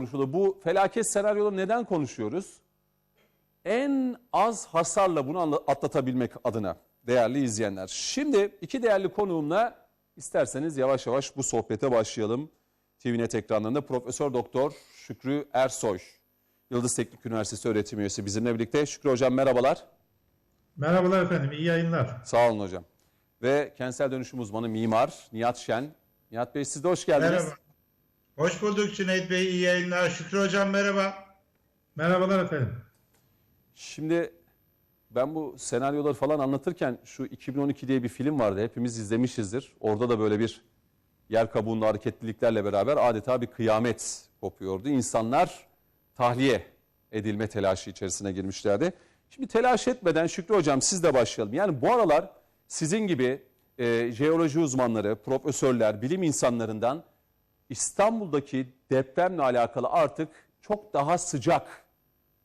konuşulur. Bu felaket senaryoları neden konuşuyoruz? En az hasarla bunu atlatabilmek adına değerli izleyenler. Şimdi iki değerli konuğumla isterseniz yavaş yavaş bu sohbete başlayalım. TVNet ekranlarında Profesör Doktor Şükrü Ersoy, Yıldız Teknik Üniversitesi öğretim üyesi bizimle birlikte. Şükrü Hocam merhabalar. Merhabalar efendim, iyi yayınlar. Sağ olun hocam. Ve kentsel dönüşüm uzmanı mimar Nihat Şen. Nihat Bey siz de hoş geldiniz. Merhaba. Hoş bulduk Cüneyt Bey. iyi yayınlar. Şükrü Hocam merhaba. Merhabalar efendim. Şimdi ben bu senaryoları falan anlatırken şu 2012 diye bir film vardı. Hepimiz izlemişizdir. Orada da böyle bir yer kabuğunda hareketliliklerle beraber adeta bir kıyamet kopuyordu. İnsanlar tahliye edilme telaşı içerisine girmişlerdi. Şimdi telaş etmeden Şükrü Hocam siz de başlayalım. Yani bu aralar sizin gibi e, jeoloji uzmanları, profesörler, bilim insanlarından İstanbul'daki depremle alakalı artık çok daha sıcak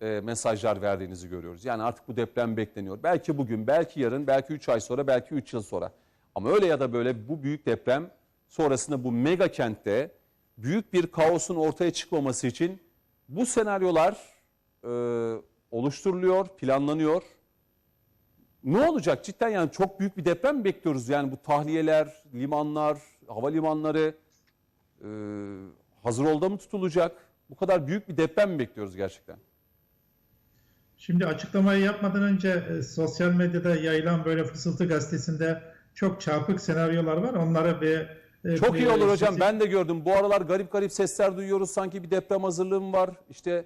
e, mesajlar verdiğinizi görüyoruz. Yani artık bu deprem bekleniyor. Belki bugün, belki yarın, belki 3 ay sonra, belki 3 yıl sonra. Ama öyle ya da böyle bu büyük deprem sonrasında bu mega kentte büyük bir kaosun ortaya çıkmaması için bu senaryolar e, oluşturuluyor, planlanıyor. Ne olacak cidden yani çok büyük bir deprem mi bekliyoruz? Yani bu tahliyeler, limanlar, havalimanları hazır olda mı tutulacak? Bu kadar büyük bir deprem mi bekliyoruz gerçekten? Şimdi açıklamayı yapmadan önce e, sosyal medyada yayılan böyle Fısıltı Gazetesi'nde çok çarpık senaryolar var. Onlara bir... e, Çok iyi bir- olur hocam. sizi- Ben de gördüm. Bu aralar garip garip sesler duyuyoruz. Sanki bir deprem hazırlığım var. İşte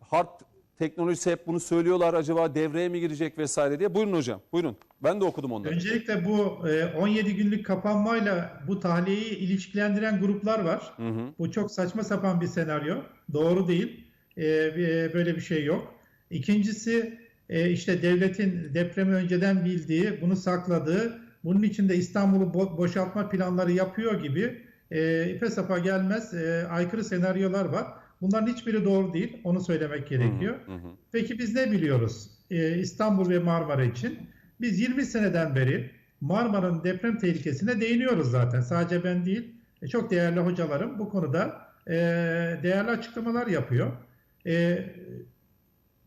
harp teknolojisi hep bunu söylüyorlar. Acaba devreye mi girecek vesaire diye. Buyurun hocam. Buyurun. Ben de okudum onları. Öncelikle bu e, 17 günlük kapanmayla bu tahliyeyi ilişkilendiren gruplar var. Bu çok saçma sapan bir senaryo. Doğru değil. E, e, Böyle bir şey yok. İkincisi e, işte devletin depremi önceden bildiği, bunu sakladığı, bunun için de İstanbul'u bo- boşaltma planları yapıyor gibi e, ipe sapa gelmez e, aykırı senaryolar var. Bunların hiçbiri doğru değil. Onu söylemek gerekiyor. Peki biz ne biliyoruz e, İstanbul ve Marmara için? Biz 20 seneden beri Marmara'nın deprem tehlikesine değiniyoruz zaten. Sadece ben değil, e, çok değerli hocalarım bu konuda e, değerli açıklamalar yapıyor. E,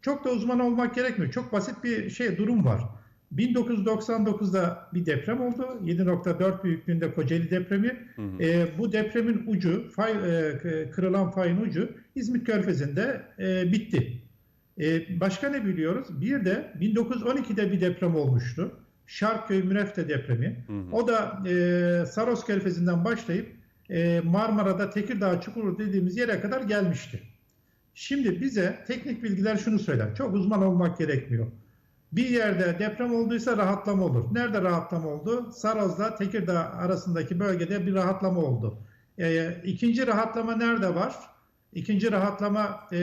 çok da uzman olmak gerekmiyor. Çok basit bir şey durum var. 1999'da bir deprem oldu. 7.4 büyüklüğünde Kocaeli depremi. E, bu depremin ucu, fay, e, kırılan fayın ucu İzmit Körfezi'nde e, bitti. E, başka ne biliyoruz? Bir de 1912'de bir deprem olmuştu. Şarköy Mürefte depremi. O da e, Saros Körfezi'nden başlayıp e, Marmara'da Tekirdağ Çukurlu dediğimiz yere kadar gelmişti. Şimdi bize teknik bilgiler şunu söyler. Çok uzman olmak gerekmiyor. Bir yerde deprem olduysa rahatlama olur. Nerede rahatlama oldu? Saroz'la Tekirdağ arasındaki bölgede bir rahatlama oldu. E, ikinci rahatlama nerede var? İkinci rahatlama e,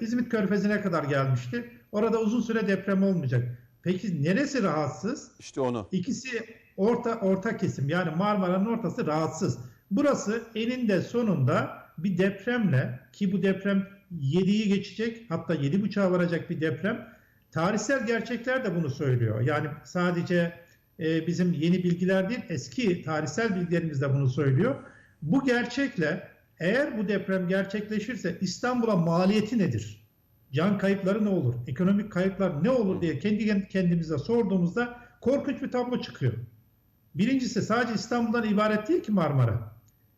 İzmit Körfezi'ne kadar gelmişti. Orada uzun süre deprem olmayacak. Peki neresi rahatsız? İşte onu. İkisi orta orta kesim yani Marmara'nın ortası rahatsız. Burası eninde sonunda bir depremle ki bu deprem 7'yi geçecek hatta 7.5'a varacak bir deprem. Tarihsel gerçekler de bunu söylüyor. Yani sadece e, bizim yeni bilgiler değil eski tarihsel bilgilerimiz de bunu söylüyor. Bu gerçekle eğer bu deprem gerçekleşirse İstanbul'a maliyeti nedir? Can kayıpları ne olur? Ekonomik kayıplar ne olur diye kendi kendimize sorduğumuzda korkunç bir tablo çıkıyor. Birincisi sadece İstanbul'dan ibaret değil ki Marmara.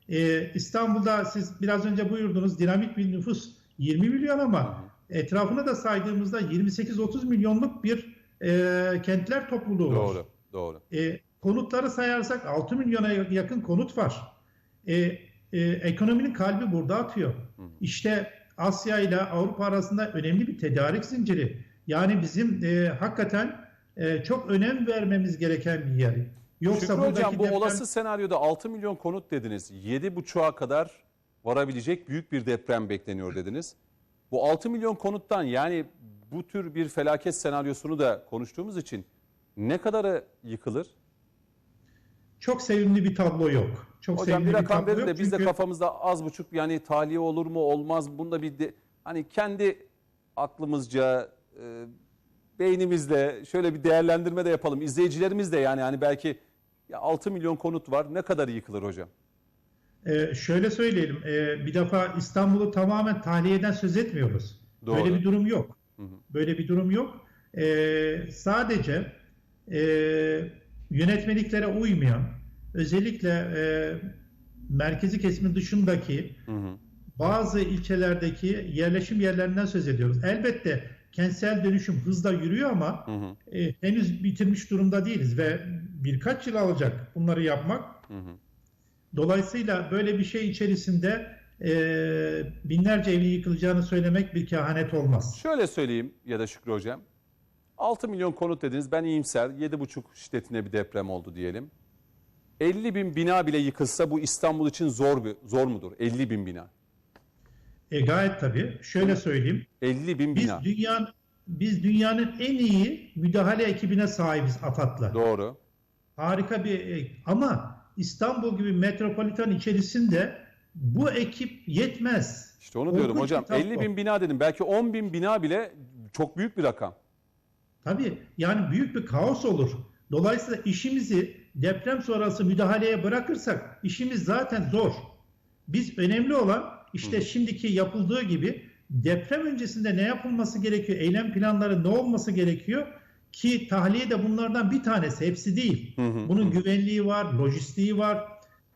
Ee, İstanbul'da siz biraz önce buyurdunuz dinamik bir nüfus 20 milyon ama etrafını da saydığımızda 28-30 milyonluk bir e, kentler topluluğu var. Doğru. Doğru. E, konutları sayarsak 6 milyona yakın konut var. E, e, ekonominin kalbi burada atıyor. İşte Asya ile Avrupa arasında önemli bir tedarik zinciri. Yani bizim e, hakikaten e, çok önem vermemiz gereken bir yer. Yoksa Şükrü hocam bu deprem- olası senaryoda 6 milyon konut dediniz. 7.5'a kadar varabilecek büyük bir deprem bekleniyor dediniz. Bu 6 milyon konuttan yani bu tür bir felaket senaryosunu da konuştuğumuz için ne kadarı yıkılır? çok sevimli bir tablo yok. Çok Hocam sevimli bir rakam verin de biz de kafamızda az buçuk yani tahliye olur mu olmaz mı? Bunda bir de, hani kendi aklımızca e, beynimizle şöyle bir değerlendirme de yapalım. İzleyicilerimiz de yani hani belki ya 6 milyon konut var ne kadar yıkılır hocam? Ee, şöyle söyleyelim, ee, bir defa İstanbul'u tamamen tahliyeden söz etmiyoruz. Doğru. Böyle bir durum yok. Böyle bir durum yok. Ee, sadece ee, yönetmeliklere uymayan, özellikle ee, merkezi kesimin dışındaki Hı hı. bazı ilçelerdeki yerleşim yerlerinden söz ediyoruz. Elbette kentsel dönüşüm hızla yürüyor ama Hı hı. e, henüz bitirmiş durumda değiliz ve birkaç yıl alacak bunları yapmak. Hı hı. Dolayısıyla böyle bir şey içerisinde e, binlerce evin yıkılacağını söylemek bir kehanet olmaz. Şöyle söyleyeyim ya da Şükrü Hocam. 6 milyon konut dediniz. Ben iyimser. 7,5 şiddetine bir deprem oldu diyelim. 50 bin bina bile yıkılsa bu İstanbul için zor bir zor mudur? 50 bin bina. E, gayet tabii. Şöyle söyleyeyim. 50 bin Biz bina. dünyanın biz dünyanın en iyi müdahale ekibine sahibiz AFAD'la. Doğru. Harika bir e, ama İstanbul gibi metropolitan içerisinde bu ekip yetmez. İşte onu diyorum Korkunç hocam. bir tablo. 50 bin bina dedim. Belki 10 bin bina bile çok büyük bir rakam. Tabii yani büyük bir kaos olur. Dolayısıyla işimizi deprem sonrası müdahaleye bırakırsak işimiz zaten zor. Biz önemli olan işte şimdiki yapıldığı gibi deprem öncesinde ne yapılması gerekiyor, eylem planları ne olması gerekiyor ki tahliye de bunlardan bir tanesi, hepsi değil. Bunun güvenliği var, lojistiği var.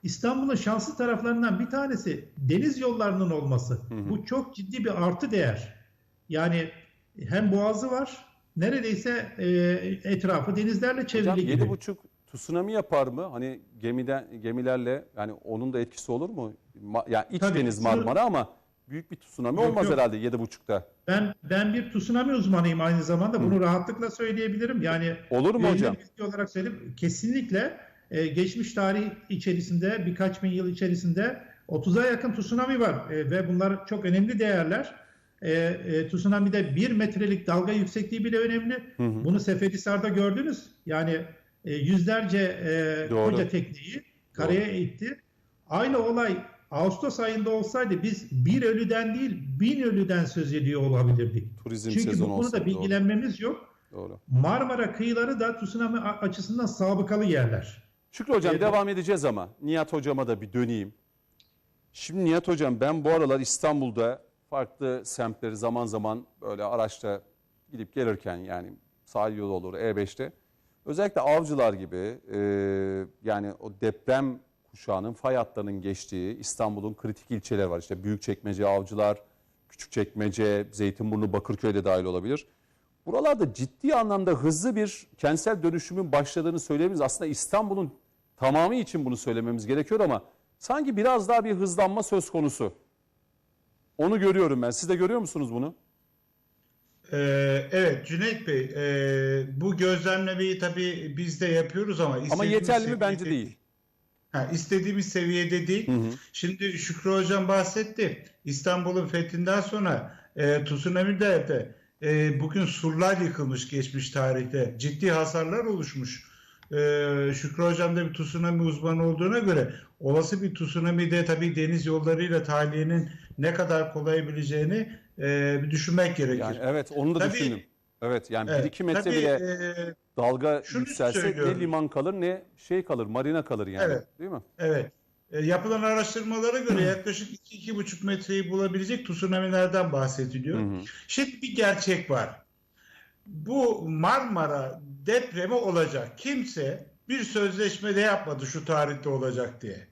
İstanbul'un şanslı taraflarından bir tanesi deniz yollarının olması. Bu çok ciddi bir artı değer. Yani hem boğazı var, neredeyse e, etrafı denizlerle Hocam çevrili gibi. 7,5 tsunami yapar mı? Hani gemiden gemilerle yani onun da etkisi olur mu? Ma- yani iç Tabii, deniz Marmara ama büyük bir tsunami Yok, olmaz yok. herhalde 7,5'ta. Ben ben bir tsunami uzmanıyım aynı zamanda. Bunu rahatlıkla söyleyebilirim. Yani Olur mu hocam? bilgi olarak söyleyeyim. Kesinlikle e, geçmiş tarih içerisinde birkaç bin yıl içerisinde 30'a yakın tsunami var E, ve bunlar çok önemli değerler. E, e, tsunami'de bir metrelik dalga yüksekliği bile önemli. Bunu Seferihisar'da gördünüz. Yani e, yüzlerce e, Doğru. koca tekneyi karaya itti. Aynı olay Ağustos ayında olsaydı biz bir ölüden değil bin ölüden söz ediyor olabilirdik. Turizm Çünkü bu konuda olsa. Doğru. bilgilenmemiz yok. Doğru. Marmara kıyıları da tsunami açısından sabıkalı yerler. Şükrü Hocam Evet. devam edeceğiz ama Nihat Hocama da bir döneyim. Şimdi Nihat Hocam ben bu aralar İstanbul'da farklı semtleri zaman zaman böyle araçta gidip gelirken yani sahil yolu olur E5'te özellikle avcılar gibi e, yani o deprem kuşağının fay hatlarının geçtiği İstanbul'un kritik ilçeleri var. İşte Büyükçekmece, Avcılar, Küçükçekmece, Zeytinburnu, Bakırköy de dahil olabilir. Buralarda ciddi anlamda hızlı bir kentsel dönüşümün başladığını söyleyebiliriz. Aslında İstanbul'un tamamı için bunu söylememiz gerekiyor ama sanki biraz daha bir hızlanma söz konusu. Onu görüyorum ben. Siz de görüyor musunuz bunu? Ee, evet Cüneyt Bey, e, bu gözlemlemeyi tabii biz de yapıyoruz ama Ama yeterli mi? Bence değil. Ha, istediğimiz seviyede değil. Şimdi Şükrü Hocam bahsetti. İstanbul'un fethinden sonra e, tsunami'de de e, bugün surlar yıkılmış geçmiş tarihte. Ciddi hasarlar oluşmuş. E, Şükrü Hocam da bir tsunami uzmanı olduğuna göre olası bir tsunami'de tabii deniz yollarıyla tahliyenin ne kadar kolayabileceğini e, bir düşünmek gerekir. Yani evet onu da Tabii- düşündüm. Evet yani Evet, 1-2 metre tabii, bile e, dalga yükselse ne liman kalır ne şey kalır marina kalır yani. Evet. Değil mi? Evet. E, yapılan araştırmalara göre yaklaşık 2-2,5 metreyi bulabilecek tsunami'lerden bahsediliyor. Şimdi bir gerçek var. Bu Marmara depremi olacak. Kimse bir sözleşmede yapmadı şu tarihte olacak diye.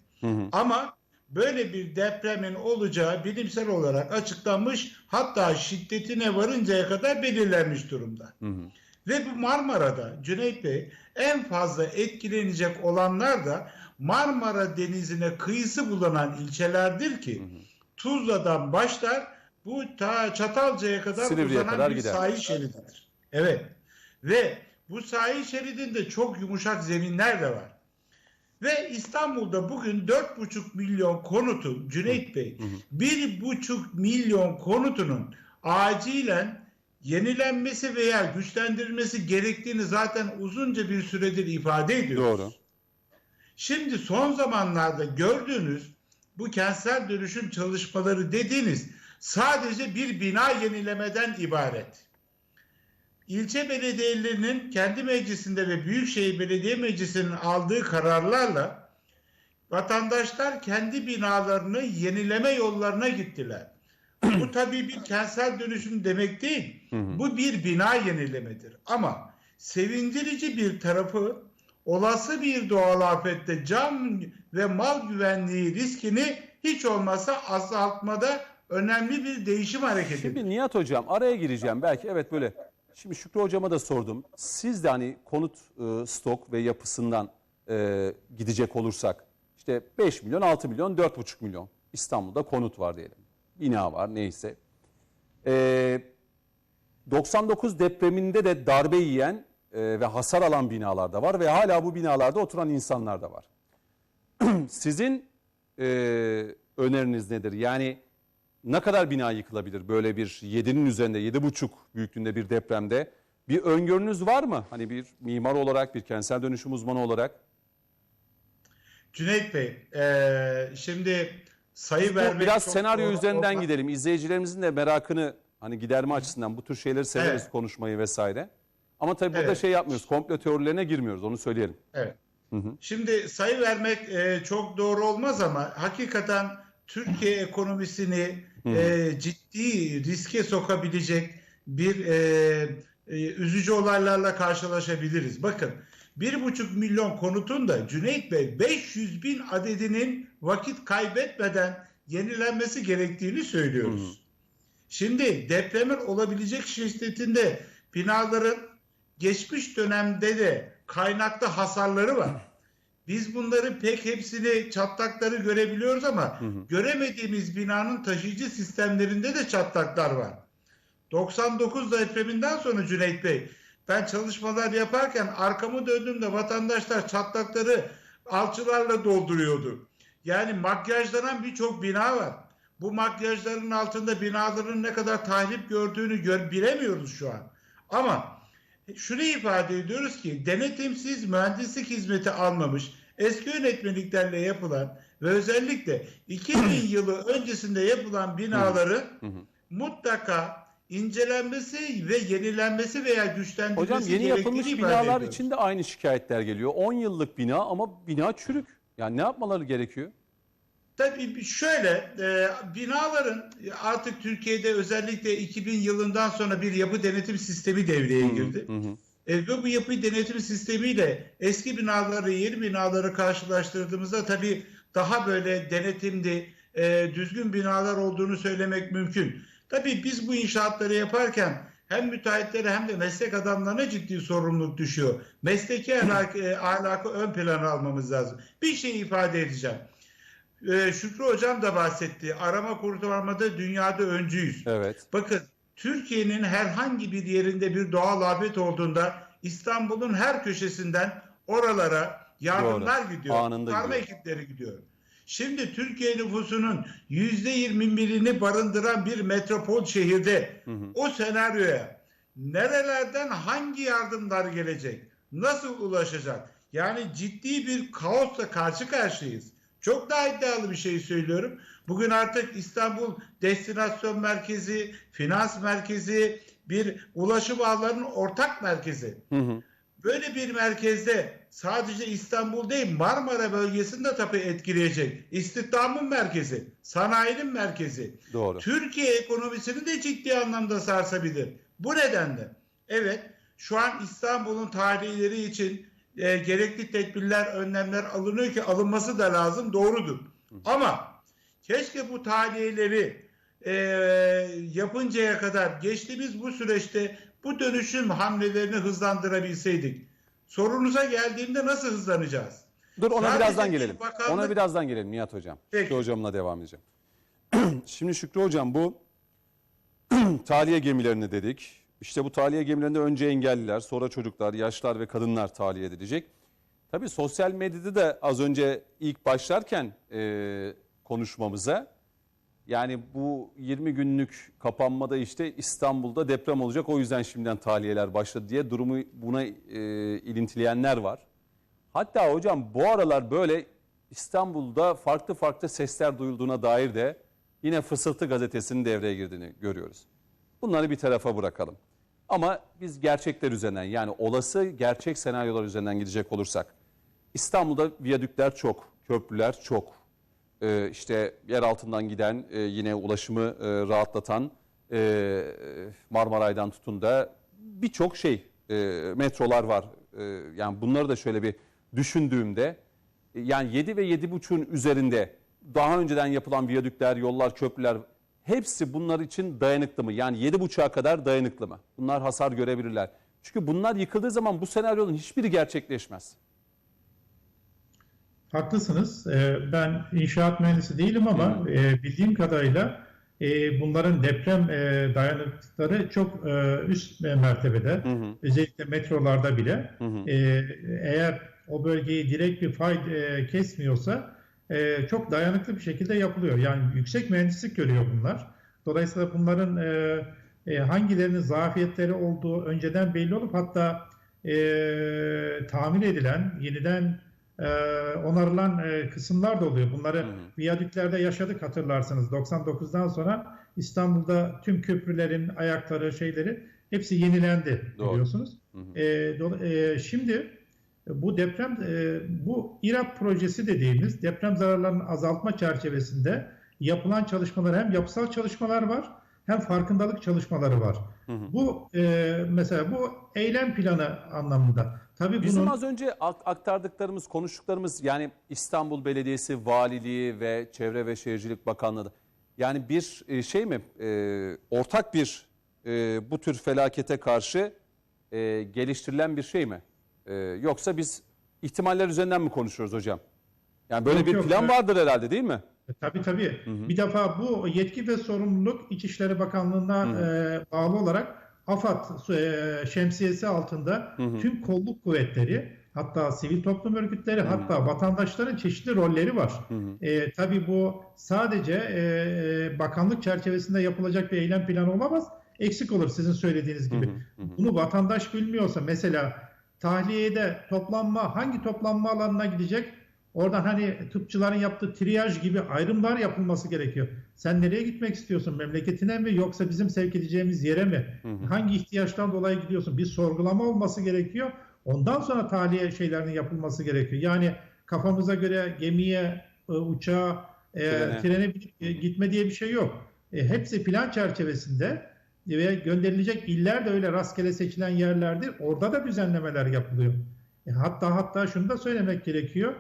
Ama böyle bir depremin olacağı bilimsel olarak açıklanmış hatta şiddetine varıncaya kadar belirlenmiş durumda. Ve bu Marmara'da Cüneyt Bey en fazla etkilenecek olanlar da Marmara Denizi'ne kıyısı bulunan ilçelerdir ki Tuzla'dan başlar bu ta Çatalca'ya kadar Silivri'ye uzanan kadar bir gider. sahil şerididir. Evet. Ve bu sahil şeridinde çok yumuşak zeminler de var. Ve İstanbul'da bugün 4,5 milyon konutun Cüneyt Bey 1,5 milyon konutunun acilen yenilenmesi veya güçlendirilmesi gerektiğini zaten uzunca bir süredir ifade ediyoruz. Doğru. Şimdi son zamanlarda gördüğünüz bu kentsel dönüşüm çalışmaları dediğiniz sadece bir bina yenilemeden ibaret. İlçe belediyelerinin kendi meclisinde ve Büyükşehir Belediye Meclisi'nin aldığı kararlarla vatandaşlar kendi binalarını yenileme yollarına gittiler. Bu tabii bir kentsel dönüşüm demek değil. Bu bir bina yenilemedir. Ama sevindirici bir tarafı olası bir doğal afette can ve mal güvenliği riskini hiç olmazsa azaltmada önemli bir değişim hareketidir. Şimdi Nihat Hocam araya gireceğim belki evet böyle. Şimdi Şükrü Hocama da sordum. Siz de hani konut e, stok ve yapısından e, gidecek olursak işte 5 milyon, 6 milyon, 4,5 milyon İstanbul'da konut var diyelim. Bina var neyse. E, 99 depreminde de darbe yiyen e, ve hasar alan binalar da var ve hala bu binalarda oturan insanlar da var. Sizin e, öneriniz nedir? Yani ne kadar bina yıkılabilir böyle bir 7'nin üzerinde 7,5 büyüklüğünde bir depremde? Bir öngörünüz var mı? Hani bir mimar olarak, bir kentsel dönüşüm uzmanı olarak. Cüneyt Bey, eee, şimdi sayı vermek biraz çok senaryo doğru üzerinden olmaz. gidelim. İzleyicilerimizin de merakını hani giderme açısından bu tür şeyleri severiz Evet. konuşmayı vesaire. Ama tabii burada Evet. şey yapmıyoruz. Komplo teorilerine girmiyoruz onu söyleyelim. Evet. Şimdi sayı vermek e, çok doğru olmaz ama hakikaten Türkiye ekonomisini e, ciddi riske sokabilecek bir e, e, üzücü olaylarla karşılaşabiliriz. Bakın bir buçuk milyon konutun da Cüneyt Bey 500 bin adedinin vakit kaybetmeden yenilenmesi gerektiğini söylüyoruz. Şimdi depremin olabilecek şiddetinde binaların geçmiş dönemde de kaynaklı hasarları var. Biz bunları pek hepsini çatlakları görebiliyoruz ama göremediğimiz binanın taşıyıcı sistemlerinde de çatlaklar var. 99 depreminden sonra Cüneyt Bey ben çalışmalar yaparken arkamı döndüğümde vatandaşlar çatlakları alçılarla dolduruyordu. Yani makyajlanan birçok bina var. Bu makyajların altında binaların ne kadar tahrip gördüğünü gör, bilemiyoruz şu an. Ama şunu ifade ediyoruz ki denetimsiz mühendislik hizmeti almamış eski yönetmeliklerle yapılan ve özellikle 2000 yılı öncesinde yapılan binaları mutlaka incelenmesi ve yenilenmesi veya güçlendirilmesi Hocam yeni yapılmış binalar ediyoruz. için de aynı şikayetler geliyor. 10 yıllık bina ama bina çürük. Yani ne yapmaları gerekiyor? Tabii şöyle e, binaların artık Türkiye'de özellikle 2000 yılından sonra bir yapı denetim sistemi devreye girdi. E, ve bu yapı denetim sistemiyle eski binaları, yeni binaları karşılaştırdığımızda tabii daha böyle denetimli, e, düzgün binalar olduğunu söylemek mümkün. Tabii biz bu inşaatları yaparken hem müteahhitlere hem de meslek adamlarına ciddi sorumluluk düşüyor. Mesleki ahlakı, e, ahlakı ön plana almamız lazım. Bir şey ifade edeceğim. E, Şükrü Hocam da bahsetti. Arama kurtarmada dünyada öncüyüz. Evet. Bakın Türkiye'nin herhangi bir yerinde bir doğal afet olduğunda İstanbul'un her köşesinden oralara yardımlar gidiyor. Anında Kurtarma gidiyor. ekipleri gidiyor. Şimdi Türkiye nüfusunun yüzde yirmi birini barındıran bir metropol şehirde o senaryoya nerelerden hangi yardımlar gelecek? Nasıl ulaşacak? Yani ciddi bir kaosla karşı karşıyayız. Çok daha iddialı bir şey söylüyorum. Bugün artık İstanbul destinasyon merkezi, finans merkezi, bir ulaşım ağlarının ortak merkezi. Böyle bir merkezde sadece İstanbul değil Marmara bölgesini de tabii etkileyecek. İstihdamın merkezi, sanayinin merkezi. Doğru. Türkiye ekonomisini de ciddi anlamda sarsabilir. Bu nedenle evet şu an İstanbul'un tarihleri için e, gerekli tedbirler, önlemler alınıyor ki alınması da lazım doğrudur. Ama keşke bu tahliyeleri e, yapıncaya kadar geçtiğimiz bu süreçte bu dönüşüm hamlelerini hızlandırabilseydik. Sorunuza geldiğimde nasıl hızlanacağız? Dur ona Sadece birazdan bir gelelim. bakanlık- Ona birazdan gelelim Nihat Hocam. Peki. Şükrü Hocam'la devam edeceğim. Şimdi Şükrü Hocam bu tahliye gemilerini dedik. İşte bu tahliye gemilerinde önce engelliler, sonra çocuklar, yaşlar ve kadınlar tahliye edilecek. Tabii sosyal medyada da az önce ilk başlarken e, konuşmamıza yani bu 20 günlük kapanmada işte İstanbul'da deprem olacak o yüzden şimdiden tahliyeler başladı diye durumu buna e, ilintileyenler var. Hatta hocam bu aralar böyle İstanbul'da farklı farklı sesler duyulduğuna dair de yine Fısıltı gazetesinin devreye girdiğini görüyoruz. Bunları bir tarafa bırakalım. Ama biz gerçekler üzerinden yani olası gerçek senaryolar üzerinden gidecek olursak İstanbul'da viyadükler çok, köprüler çok. Ee, işte yer altından giden e, yine ulaşımı e, rahatlatan e, Marmaray'dan tutun da birçok şey e, metrolar var. E, yani bunları da şöyle bir düşündüğümde e, yani 7 ve 7,5'un üzerinde daha önceden yapılan viyadükler, yollar, köprüler hepsi bunlar için dayanıklı mı? Yani 7,5'a kadar dayanıklı mı? Bunlar hasar görebilirler. Çünkü bunlar yıkıldığı zaman bu senaryonun hiçbiri gerçekleşmez. Haklısınız. Ee, Ben inşaat mühendisi değilim ama e, bildiğim kadarıyla e, bunların deprem e, dayanıklıkları çok üst mertebede. Özellikle metrolarda bile. E, Eğer o bölgeyi direkt bir fay kesmiyorsa e, çok dayanıklı bir şekilde yapılıyor. Yani yüksek mühendislik görüyor bunlar. Dolayısıyla bunların e, e, hangilerinin zafiyetleri olduğu önceden belli olup hatta e, tamir edilen, yeniden e, onarılan e, kısımlar da oluyor. Bunları viyadüklerde yaşadık hatırlarsınız. 99'dan sonra İstanbul'da tüm köprülerin ayakları, şeyleri hepsi yenilendi Doğru. biliyorsunuz. E, do- e, şimdi bu deprem, e, bu İRAP projesi dediğimiz deprem zararlarının azaltma çerçevesinde yapılan çalışmalar hem yapısal çalışmalar var hem farkındalık çalışmaları var. Bu e, mesela bu eylem planı anlamında. Tabii Bizim bunun az önce ak- aktardıklarımız, konuştuklarımız yani İstanbul Belediyesi, Valiliği ve Çevre ve Şehircilik Bakanlığı yani bir e, şey mi e, ortak bir e, bu tür felakete karşı e, geliştirilen bir şey mi? E, yoksa biz ihtimaller üzerinden mi konuşuyoruz hocam? Yani böyle Yok, bir yok, plan evet. vardır herhalde değil mi? E, Tabii tabii. Bir defa bu yetki ve sorumluluk İçişleri Bakanlığı'na e, bağlı olarak AFAD e, şemsiyesi altında tüm kolluk kuvvetleri hatta sivil toplum örgütleri hatta vatandaşların çeşitli rolleri var. E, tabii bu sadece e, e, bakanlık çerçevesinde yapılacak bir eylem planı olamaz. Eksik olur sizin söylediğiniz gibi. Bunu vatandaş bilmiyorsa mesela tahliyede toplanma hangi toplanma alanına gidecek? Oradan hani tıpçıların yaptığı triyaj gibi ayrımlar yapılması gerekiyor. Sen nereye gitmek istiyorsun? Memleketine mi yoksa bizim sevk edeceğimiz yere mi? Hangi ihtiyaçtan dolayı gidiyorsun? Bir sorgulama olması gerekiyor. Ondan sonra tahliye şeylerinin yapılması gerekiyor. Yani kafamıza göre gemiye, e, uçağa, e, Trene. trene binip, e, gitme diye bir şey yok. E, hepsi plan çerçevesinde ve gönderilecek iller de öyle rastgele seçilen yerlerdir. Orada da düzenlemeler yapılıyor. E, hatta hatta şunu da söylemek gerekiyor.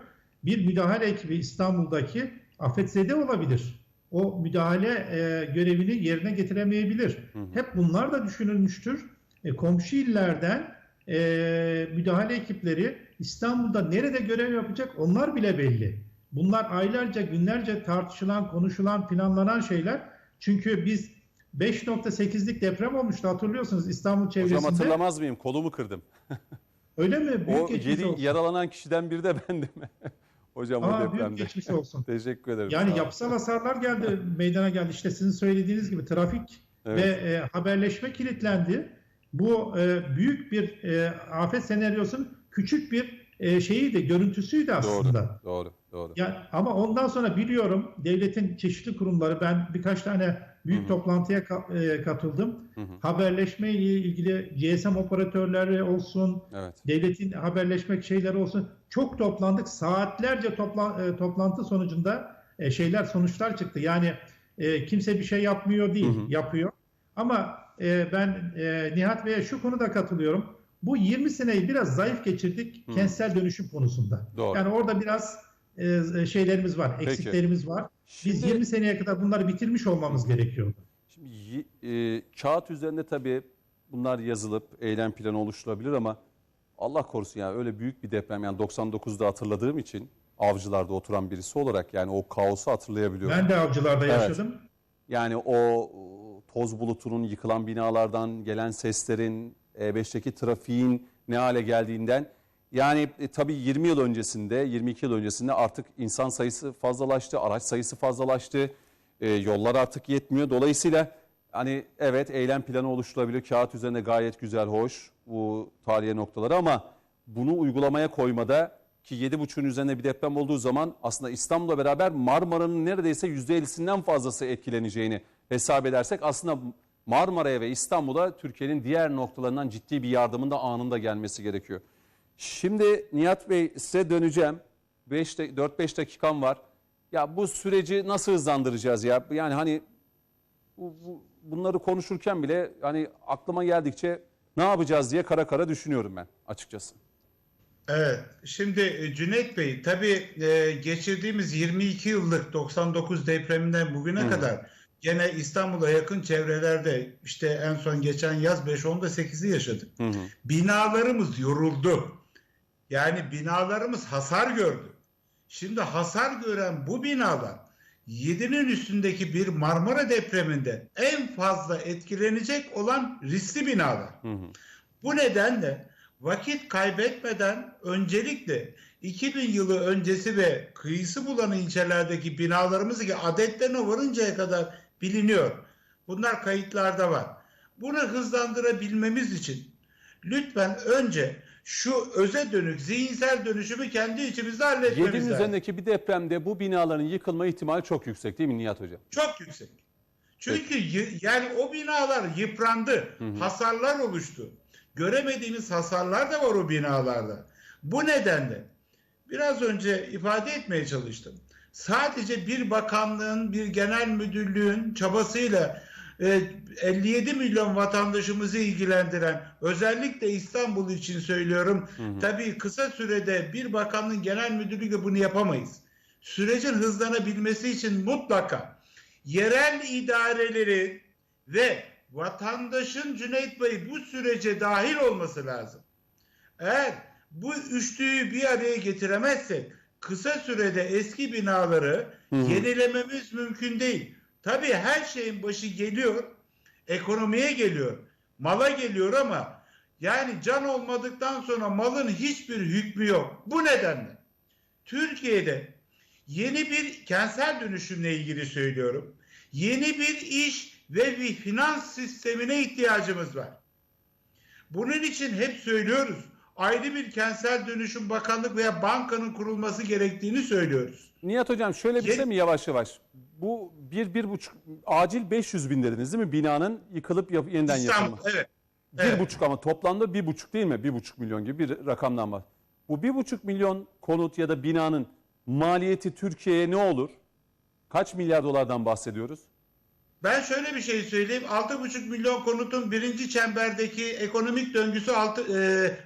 Bir müdahale ekibi İstanbul'daki afetzede olabilir. O müdahale e, görevini yerine getiremeyebilir. Hep bunlar da düşünülmüştür. E, komşu illerden e, müdahale ekipleri İstanbul'da nerede görev yapacak onlar bile belli. Bunlar aylarca, günlerce tartışılan, konuşulan, planlanan şeyler. Çünkü biz 5.8'lik deprem olmuştu hatırlıyorsunuz İstanbul çevresinde. Hocam hatırlamaz mıyım? Kolumu kırdım. Öyle mi? Büyük O geçmiş yedi olsun. yaralanan kişiden biri de bendim. Hocam o Aa, büyük depremde. geçmiş olsun. Teşekkür ederim. Yani yapısal hasarlar geldi, meydana geldi. İşte sizin söylediğiniz gibi trafik Evet. ve e, haberleşme kilitlendi. Bu e, büyük bir e, afet senaryosunun küçük bir e, şeyiydi, görüntüsüydü aslında. Doğru, doğru, doğru. Ya, ama ondan sonra biliyorum devletin çeşitli kurumları, ben birkaç tane büyük toplantıya ka- e, katıldım. Haberleşme ile ilgili GSM operatörleri olsun, Evet. devletin haberleşmek şeyleri olsun. Çok toplandık. Saatlerce topla, e, toplantı sonucunda e, şeyler sonuçlar çıktı. Yani e, kimse bir şey yapmıyor değil, yapıyor. Ama e, ben e, Nihat Bey'e şu konuda katılıyorum. Bu 20 seneyi biraz zayıf geçirdik kentsel dönüşüm konusunda. Doğru. Yani orada biraz e, şeylerimiz var, Peki. eksiklerimiz var. Biz Şimdi- 20 seneye kadar bunları bitirmiş olmamız gerekiyordu. Şimdi e, kağıt üzerinde tabii bunlar yazılıp eylem planı oluşturulabilir ama Allah korusun ya öyle büyük bir deprem yani 99'da hatırladığım için avcılarda oturan birisi olarak yani o kaosu hatırlayabiliyorum. Ben de avcılarda Evet. yaşadım. Yani o toz bulutunun yıkılan binalardan gelen seslerin E5'teki trafiğin ne hale geldiğinden yani e, tabii 20 yıl öncesinde 22 yıl öncesinde artık insan sayısı fazlalaştı, araç sayısı fazlalaştı. e, yollar artık yetmiyor. Dolayısıyla hani evet eylem planı oluşturulabilir. Kağıt üzerinde gayet güzel, hoş bu tarihi noktaları ama bunu uygulamaya koymada ki 7.5'ün üzerinde bir deprem olduğu zaman aslında İstanbul'la beraber Marmara'nın neredeyse %50'sinden fazlası etkileneceğini hesap edersek aslında Marmara'ya ve İstanbul'a Türkiye'nin diğer noktalarından ciddi bir yardımın da anında gelmesi gerekiyor. Şimdi Nihat Bey size döneceğim. 5 4-5 dakikam var. Ya bu süreci nasıl hızlandıracağız ya? Yani hani bu, bu- bunları konuşurken bile hani aklıma geldikçe ne yapacağız diye kara kara düşünüyorum ben açıkçası. Evet. Şimdi e, Cüneyt Bey tabii e, geçirdiğimiz 22 yıllık 99 depreminden bugüne kadar gene İstanbul'a yakın çevrelerde işte en son geçen yaz 5-10'da 8'i yaşadık. Hı hı. Binalarımız yoruldu. Yani binalarımız hasar gördü. Şimdi hasar gören bu binalar 7'nin üstündeki bir Marmara depreminde en fazla etkilenecek olan riskli binalar. Hı hı. Bu nedenle vakit kaybetmeden öncelikle 2000 yılı öncesi ve kıyısı bulan ilçelerdeki binalarımız ki adetlerine varıncaya kadar biliniyor. Bunlar kayıtlarda var. Bunu hızlandırabilmemiz için lütfen önce şu öze dönük zihinsel dönüşümü kendi içimizde halletmemiz 7'nin lazım. üzerindeki bir depremde bu binaların yıkılma ihtimali çok yüksek değil mi Nihat Hocam? Çok yüksek. Çünkü y- yani o binalar yıprandı. Hasarlar oluştu. Göremediğimiz hasarlar da var o binalarda. Bu nedenle biraz önce ifade etmeye çalıştım. Sadece bir bakanlığın, bir genel müdürlüğün çabasıyla 57 milyon vatandaşımızı ilgilendiren özellikle İstanbul için söylüyorum. Tabii kısa sürede bir bakanlığın genel müdürlüğü bunu yapamayız. Sürecin hızlanabilmesi için mutlaka yerel idareleri ve vatandaşın Cüneyt Bey bu sürece dahil olması lazım. Eğer bu üçlüyü bir araya getiremezsek kısa sürede eski binaları yenilememiz mümkün değil. Tabii her şeyin başı geliyor, ekonomiye geliyor, mala geliyor ama yani can olmadıktan sonra malın hiçbir hükmü yok. Bu nedenle Türkiye'de yeni bir kentsel dönüşümle ilgili söylüyorum. Yeni bir iş ve bir finans sistemine ihtiyacımız var. Bunun için hep söylüyoruz. Ayrı bir kentsel dönüşüm bakanlık veya bankanın kurulması gerektiğini söylüyoruz. Nihat Hocam şöyle bir şey mi yavaş yavaş? Bu bir, bir buçuk, acil 500 bin dediniz değil mi? Binanın yıkılıp yap, yeniden İstanbul, yapılması. evet. Bir Evet. buçuk ama toplamda bir buçuk değil mi? Bir buçuk milyon gibi bir rakamdan var. Bu bir buçuk milyon konut ya da binanın maliyeti Türkiye'ye ne olur? Kaç milyar dolardan bahsediyoruz? Ben şöyle bir şey söyleyeyim. 6,5 milyon konutun birinci çemberdeki ekonomik döngüsü altı,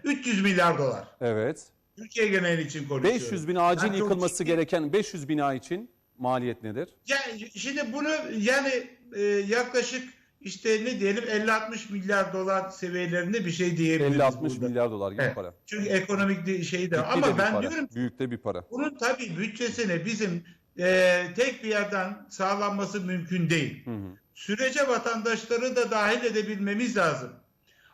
e, 300 milyar dolar. Evet. Türkiye geneli için konuşuyorum. 500 bin acil Yani yıkılması gereken 500 bina için maliyet nedir? Yani şimdi bunu yani e, yaklaşık işte ne diyelim 50-60 milyar dolar seviyelerinde bir şey diyebiliriz 50-60 burada. milyar dolar gibi Evet. para. Çünkü ekonomik de- şey de Ciddi de ama bir ben para. diyorum ki Büyük de bir para. bunun tabii bütçesine bizim e, tek bir yerden sağlanması mümkün değil. Hı hı. Sürece vatandaşları da dahil edebilmemiz lazım.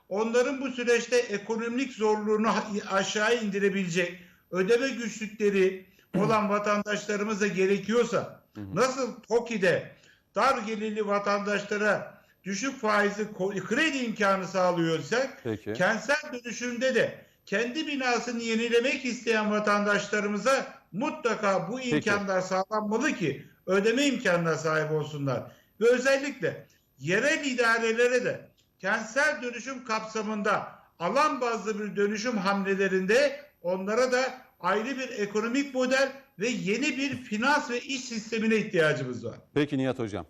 Onların bu süreçte ekonomik zorluğunu aşağı indirebilecek ödeme güçlükleri olan vatandaşlarımıza gerekiyorsa nasıl TOKİ'de dar gelirli vatandaşlara düşük faizli kredi imkanı sağlıyorsak Peki. kentsel dönüşümde de kendi binasını yenilemek isteyen vatandaşlarımıza mutlaka bu imkanlar sağlanmalı ki ödeme imkanına sahip olsunlar. Ve özellikle yerel idarelere de kentsel dönüşüm kapsamında alan bazlı bir dönüşüm hamlelerinde onlara da ayrı bir ekonomik model ve yeni bir finans ve iş sistemine ihtiyacımız var. Peki Nihat Hocam.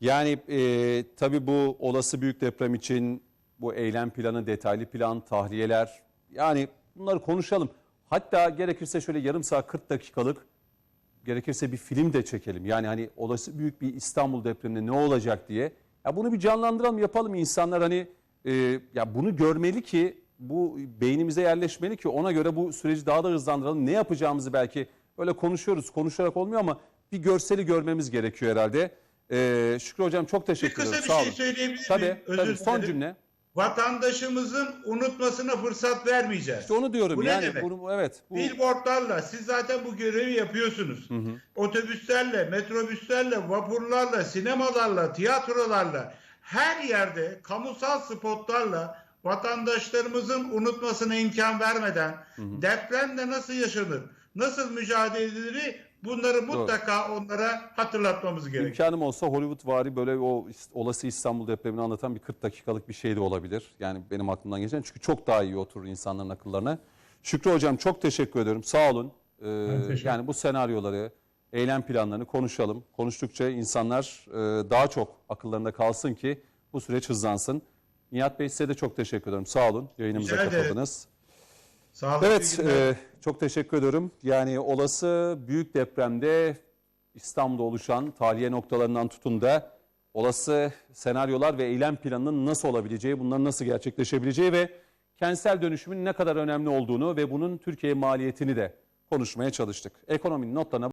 Yani e, tabii bu olası büyük deprem için bu eylem planı, detaylı plan, tahliyeler yani bunları konuşalım. Hatta gerekirse şöyle yarım saat 40 dakikalık gerekirse bir film de çekelim. Yani hani olası büyük bir İstanbul depreminde ne olacak diye. Ya bunu bir canlandıralım yapalım insanlar hani e, ya bunu görmeli ki bu beynimize yerleşmeli ki ona göre bu süreci daha da hızlandıralım. Ne yapacağımızı belki öyle konuşuyoruz konuşarak olmuyor ama bir görseli görmemiz gerekiyor herhalde. E, Şükrü Hocam çok Bir teşekkür kısa ederim. bir Sağ şey olun. söyleyebilir Tabii, miyim? Özür tabii son dilerim. cümle. Vatandaşımızın unutmasına fırsat vermeyeceğiz. İşte onu diyorum Bu ne yani demek? bunu evet. Bu, Billboardlarla siz zaten bu görevi yapıyorsunuz. Otobüslerle, metrobüslerle, vapurlarla, sinemalarla, tiyatrolarla her yerde kamusal spotlarla vatandaşlarımızın unutmasına imkan vermeden depremde nasıl yaşanır, nasıl mücadele edilir bunları mutlaka onlara hatırlatmamız gerekiyor. İmkanım olsa Hollywood vari böyle o olası İstanbul depremini anlatan bir 40 dakikalık bir şey de olabilir. Yani benim aklımdan geçen çünkü çok daha iyi oturur insanların akıllarına. Şükrü Hocam çok teşekkür ediyorum. Sağ olun. Ee, yani bu senaryoları, eylem planlarını konuşalım. Konuştukça insanlar e, daha çok akıllarında kalsın ki bu süreç hızlansın. Nihat Bey size de çok teşekkür ederim. Sağ olun. Yayınımıza Rica ederim. katıldınız. Sağlıklı Evet, günler. e, çok teşekkür ediyorum. Yani olası büyük depremde İstanbul'da oluşan tahliye noktalarından tutun da olası senaryolar ve eylem planının nasıl olabileceği, bunların nasıl gerçekleşebileceği ve kentsel dönüşümün ne kadar önemli olduğunu ve bunun Türkiye maliyetini de konuşmaya çalıştık. Ekonominin notlarına